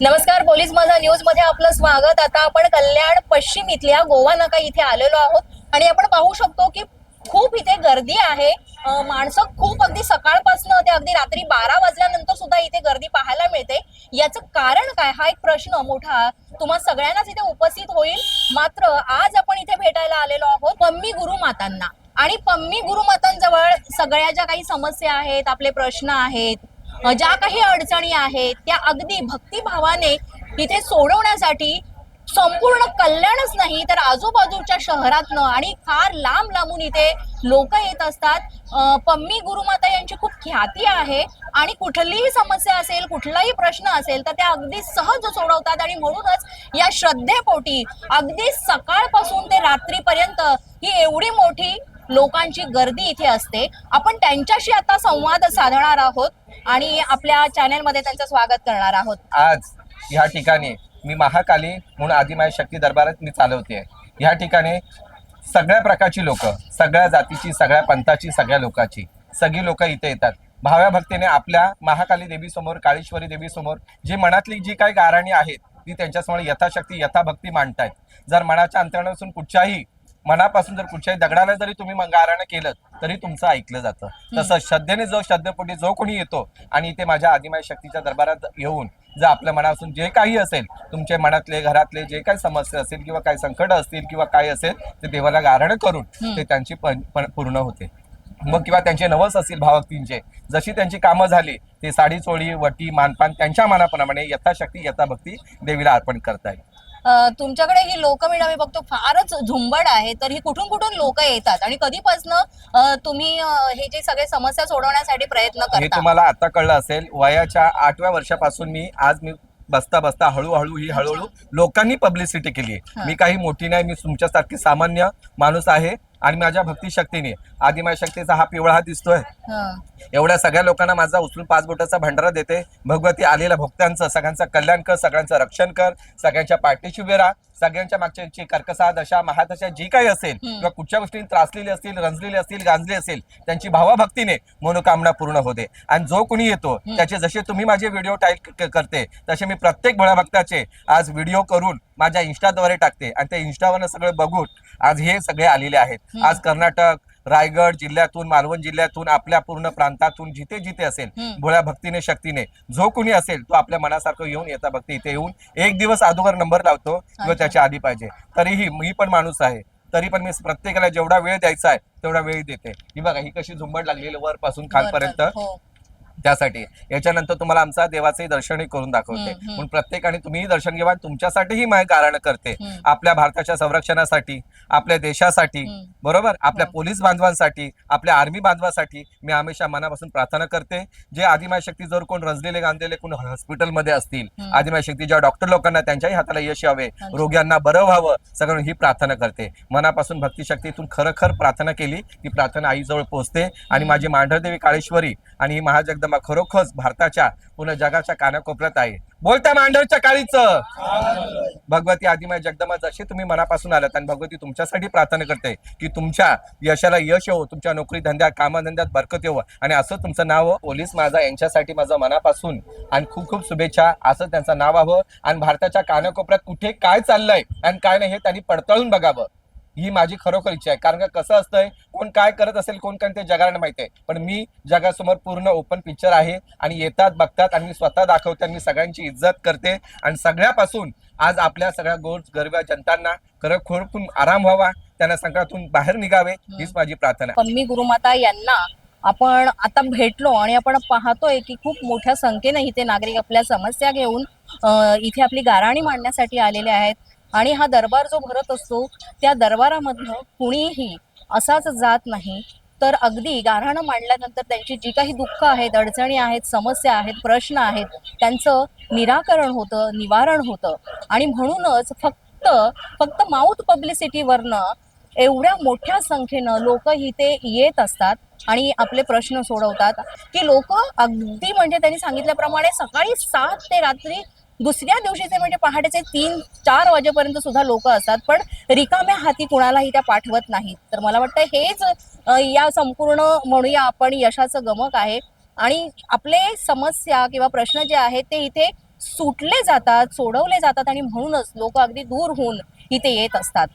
नमस्कार पोलीस माझा न्यूजमध्ये आपलं स्वागत. आता आपण कल्याण पश्चिम इथल्या गोवा नाका इथे आलेलो आहोत. आणि आपण पाहू शकतो की खूप इथे गर्दी आहे. माणसं खूप अगदी सकाळपासून ते अगदी रात्री बारा वाजल्यानंतर सुद्धा इथे गर्दी पाहायला मिळते. याचं कारण काय? हा एक प्रश्न मोठा तुम्हा सगळ्यांनाच इथे उपस्थित होईल. मात्र आज आपण इथे भेटायला आलेलो आहोत पम्मी गुरुमातांना. आणि पम्मी गुरुमातांजवळ सगळ्या ज्या काही समस्या आहेत आपले प्रश्न आहेत ज्या काही अडचणी आहेत त्या अगदी भक्तिभावाने इथे सोडवण्यासाठी संपूर्ण कल्याणच नाही तर आजूबाजूच्या शहरातनं आणि फार लांब लांबून इथे लोक येत असतात. पम्मी गुरुमाता यांची खूप ख्याती आहे आणि कुठलीही समस्या असेल कुठलाही प्रश्न असेल तर त्या अगदी सहज सोडवतात आणि म्हणूनच या श्रद्धेपोटी अगदी सकाळपासून ते रात्रीपर्यंत ही एवढी मोठी लोकांची गर्दी इथे असते. आपण त्यांच्याशी आता संवाद साधणार आहोत. आणि आपल्या चॅनेलमध्ये त्यांचं स्वागत करणार आहोत. आज ह्या ठिकाणी मी महाकाली म्हणून आदिमाय शक्ती दरबारात मी चालवते. ह्या ठिकाणी सगळ्या प्रकारची लोक सगळ्या जातीची सगळ्या पंथाची सगळ्या लोकांची सगळी लोक इथे येतात. भाव्या भक्तीने आपल्या महाकाली देवी समोर काळेश्वरी देवी समोर जी मनातली जी काही गाराणी आहेत ती त्यांच्यासमोर यथाशक्ती यथाभक्ती मांडतायत. जर मनाच्या अंतरणापासून कुठच्याही मनापासून जर कुठच्याही दगडाला जरी तुम्ही मग गाराणं केलं तरी तुमचं ऐकलं जातं. तसं श्रद्धेने जो श्रद्धेपोटी जो कोणी येतो आणि इथे माझ्या आदिमाय शक्तीच्या दरबारात येऊन जर आपल्या मनापासून जे काही असेल तुमचे मनातले घरातले जे काही समस्या असेल किंवा काही संकट असतील किंवा काय असेल ते देवाला गारणं करून ते त्यांची पूर्ण होते. मग किंवा त्यांचे नवस असतील भावक्तींचे जशी त्यांची कामं झाली ते साडी चोळी वटी मानपान त्यांच्या मनाप्रमाणे यथाशक्ती यथाभक्ती देवीला अर्पण करतायत. अ, तुमच्याकडे ही लोकमेळा मी बघतो फारच झुंबड आहे. तर ही कुठून कुठून लोक येतात? आणि कधीपासून तुम्ही हे जे सगळे समस्या सोडवण्यासाठी प्रयत्न हे करता? तुम्हाला आता कळलं असेल वयाच्या आठव्या वर्षापासून मी आज मी बसता बसता हळूहळू ही हळूहळू लोकांनी पब्लिसिटी केली आहे हा. मी काही मोठी नाही मी तुमच्यासारखी सामान्य माणूस आहे. आणि माझ्या भक्ती शक्तीने आदिमाय शक्तीचा हा पिवळा हात दिसतोय. हं. एवढ्या सगळ्या लोकांना माझा उचलून पाच बोटाचा भंडारा देते. भगवती आलेल्या भक्तांचं सगळ्यांचं कल्याण कर सगळ्यांचं रक्षण कर सगळ्यांच्या पाठीशी उभे राहा सगळ्यांच्या मागच्या कर्कसा दशा महादशा जी काही असेल किंवा कुठच्या गोष्टी त्रासलेली असतील रंजलेली असतील गांजली असेल त्यांची भावाभक्तीने मनोकामना पूर्ण होते. आणि जो कोणी येतो त्याचे जसे तुम्ही माझे व्हिडिओ टाईप करते तसे मी प्रत्येक भक्ताचे आज व्हिडिओ करून माझ्या इन्स्टाद्वारे टाकते आणि त्या इन्स्टावरनं सगळं बघून आज हे सगळे आलेले आहेत. आज कर्नाटक रायगड जिल्ह्यातून मालवण जिल्ह्यातून आपल्या पूर्ण प्रांतातून जिथे जिथे असेल. भोळ्या भक्तीने शक्तीने जो कोणी असेल तो आपल्या मनासारखं येऊन येता भक्ती इथे येऊन एक दिवस अगोदर नंबर लावतो किंवा त्याच्या आधी पाहिजे. तरीही मी पण माणूस आहे. तरी पण मी प्रत्येकाला जेवढा वेळ द्यायचा आहे तेवढा वेळ देते. ही बघा ही कशी झुंबड लागलेली वरपासून खालपर्यंत. त्यासाठी याच्यानंतर तुम्हाला आमचा देवाचंही दर्शनही करून दाखवते. म्हणून प्रत्येकाने तुम्हीही दर्शन घ्यावा तुमच्यासाठीही माय कारण करते. आपल्या भारताच्या संरक्षणासाठी आपल्या देशासाठी. बरोबर आपल्या. पोलीस बांधवांसाठी आपल्या आर्मी बांधवासाठी मी हमेशा मनापासून प्रार्थना करते जे आदिमाय शक्ती जर कोण रंजलेले गांधलेले कोण हॉस्पिटलमध्ये असतील हम्म. आदिमाय शक्ती ज्या डॉक्टर लोकांना त्यांच्याही हाताला यश यावे रोग्यांना बरं व्हावं सगळं ही प्रार्थना करते मनापासून भक्ती शक्तीतून खरखर प्रार्थना केली ती प्रार्थना आईजवळ पोहोचते आणि माझी मांढरदेवी काळेश्वरी आणि ही महाजगदंबा खरोखरच भारताच्या पूर्ण जगाच्या कानाकोपऱ्यात आहे. बोलता मांडवच्या काळीच. भगवती आदिमाय जगदमा जशी तुम्ही मनापासून आलात आणि भगवती तुमच्यासाठी प्रार्थना करते की तुमच्या यशाला यश येवो तुमच्या नोकरी धंद्यात कामधंद्यात बरकत येवो आणि असं तुमचं नाव हो, पोलीस माझा यांच्यासाठी माझं मनापासून. आणि खूप खूप शुभेच्छा असं त्यांचं नाव व्हावं. आणि भारताच्या कानाकोपऱ्यात कुठे काय चाललंय आणि काय नाही हे त्यांनी पडताळून बघावं. ही माझी खरोखर इच्छा आहे. कारण का कसं असतंय कोण काय करत असेल कोण काय ते जगाला माहिती आहे. पण मी जगासमोर पूर्ण ओपन पिक्चर आहे आणि येतात बघतात आणि मी स्वतः दाखवते आणि मी सगळ्यांची इज्जत करते. आणि सगळ्यापासून आज आपल्या सगळ्या गोर गरब्या जनतांना खरं खोरपून आराम व्हावा त्यांना संकटातून बाहेर निघावे हीच माझी प्रार्थना आहे. पम्मी गुरुमाता यांना आपण आता भेटलो आणि आपण पाहतोय की खूप मोठ्या संख्येने इथे नागरिक आपल्या समस्या घेऊन इथे आपली गाराणी मांडण्यासाठी आलेले आहेत. आणि हा दरबार जो भरत असतो त्या दरबारामधनं कुणीही असाच जात नाही. तर अगदी गाऱ्हाणं मांडल्यानंतर त्यांची जी काही दुःख आहेत अडचणी आहेत समस्या आहेत प्रश्न आहेत त्यांचं निराकरण होतं निवारण होतं. आणि म्हणूनच फक्त फक्त माउथ पब्लिसिटीवरनं एवढ्या मोठ्या संख्येनं लोक इथे येत असतात आणि आपले प्रश्न सोडवतात की लोक अगदी म्हणजे त्यांनी सांगितल्याप्रमाणे सकाळी सात ते रात्री दुसऱ्या दिवशीचे म्हणजे पहाटेचे तीन चार वाजेपर्यंत सुद्धा लोक असतात पण रिकाम्या हाती कुणालाही त्या पाठवत नाहीत. तर मला वाटतं हेच या संपूर्ण म्हणूया आपण यशाचं गमक आहे. आणि आपले समस्या किंवा प्रश्न जे आहेत ते इथे सुटले जातात सोडवले जातात आणि म्हणूनच लोक अगदी दूर होऊन इथे येत असतात.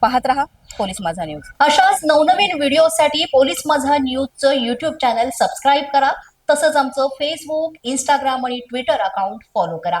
पाहत रहा पोलीस माझा न्यूज. अशाच नवनवीन व्हिडिओसाठी पोलीस माझा न्यूजचं युट्यूब चॅनल सबस्क्राईब करा. तसंच आमचं फेसबुक इंस्टाग्राम आणि ट्विटर अकाउंट फॉलो करा.